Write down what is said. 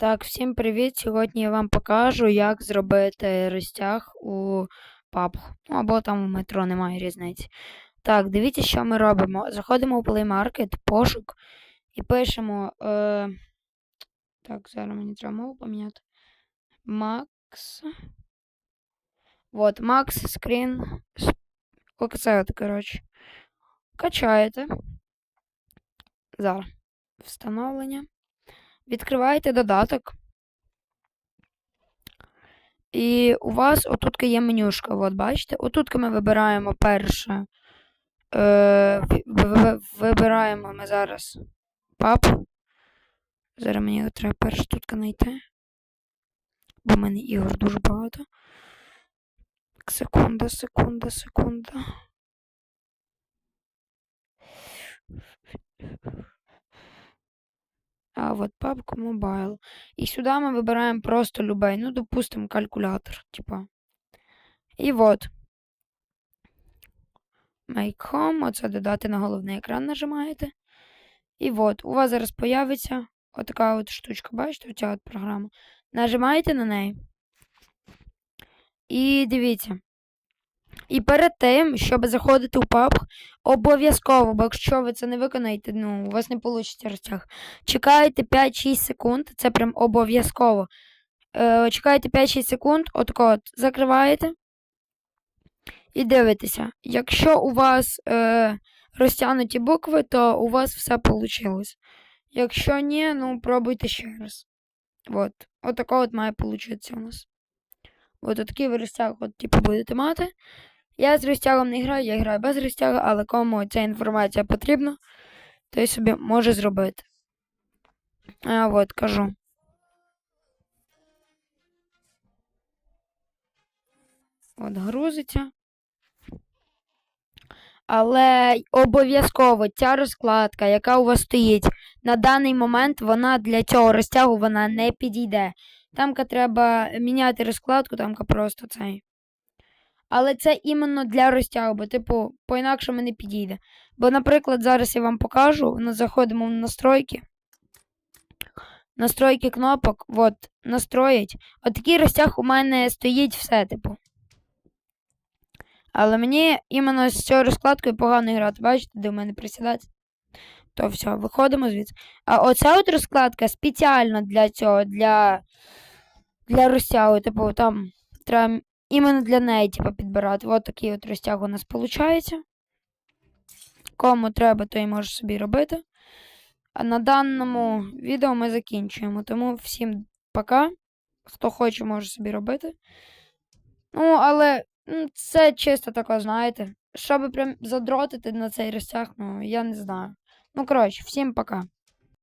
Так, всім привіт! Сьогодні я вам покажу, як зробити розтяг у PUBG. Ну, або там у метро, немає різниці. Так, дивіться, що ми робимо. Заходимо у Play Market, пошук, і пишемо. Е... Так, зараз мені треба мову поміняти. Max. Вот, Max Screen. Оце от, коротше. Качаєте. Зараз. Встановлення. Відкриваєте додаток. І у вас отут є менюшка. От, бачите? Отут ми вибираємо перше. Е, Вибираємо ми зараз пап. Зараз мені треба перше тут знайти. Бо в мене ігор дуже багато. Секунда, секунда, секунда. А вот папку Mobile. І сюди ми вибираємо просто любой. Ну, допустим, калькулятор, типа. І вот. Make Home. Оце додати на головний екран нажимаєте. І от, у вас зараз появиться отака от штучка, бачите, оця от програма. Нажимаєте на неї. І дивіться. І перед тим, щоб заходити у PUBG, обов'язково, бо якщо ви це не виконаєте, ну, у вас не вийде розтяг. Чекаєте 5-6 секунд, це прям обов'язково. Е, Чекаєте 5-6 секунд, отако от закриваєте і дивитеся. Якщо у вас е, розтягнуті букви, то у вас все вийшло. Якщо ні, ну пробуйте ще раз. От. Отако от має получитися у нас. От такий ви розтяг, от, типу, будете мати. Я з розтягом не граю, я граю без розтягу, але кому ця інформація потрібна, той собі може зробити. А от кажу. От грузиться. Але обов'язково ця розкладка, яка у вас стоїть, на даний момент вона для цього розтягу вона не підійде. Тамка треба міняти розкладку, тамка просто цей. Але це іменно для розтягу, типу, по-інакшому не підійде. Бо, наприклад, зараз я вам покажу, ми заходимо в настройки. Настройки кнопок, от, настроїть. Отакий розтяг у мене стоїть все, типу. Але мені іменно з цією розкладкою погано грати. Бачите, де в мене присідати? То все, виходимо звідси. А оця от розкладка спеціально для цього, для для розтягу. Типу, там треба іменно для неї типу, підбирати. Ось такий от розтяг у нас виходить. Кому треба, той може собі робити. А на даному відео ми закінчуємо. Тому всім пока. Хто хоче, може собі робити. Ну, але ну, це чисто таке, знаєте. Щоб прям задротити на цей розтяг, ну, я не знаю. Ну, коротше, всім пока.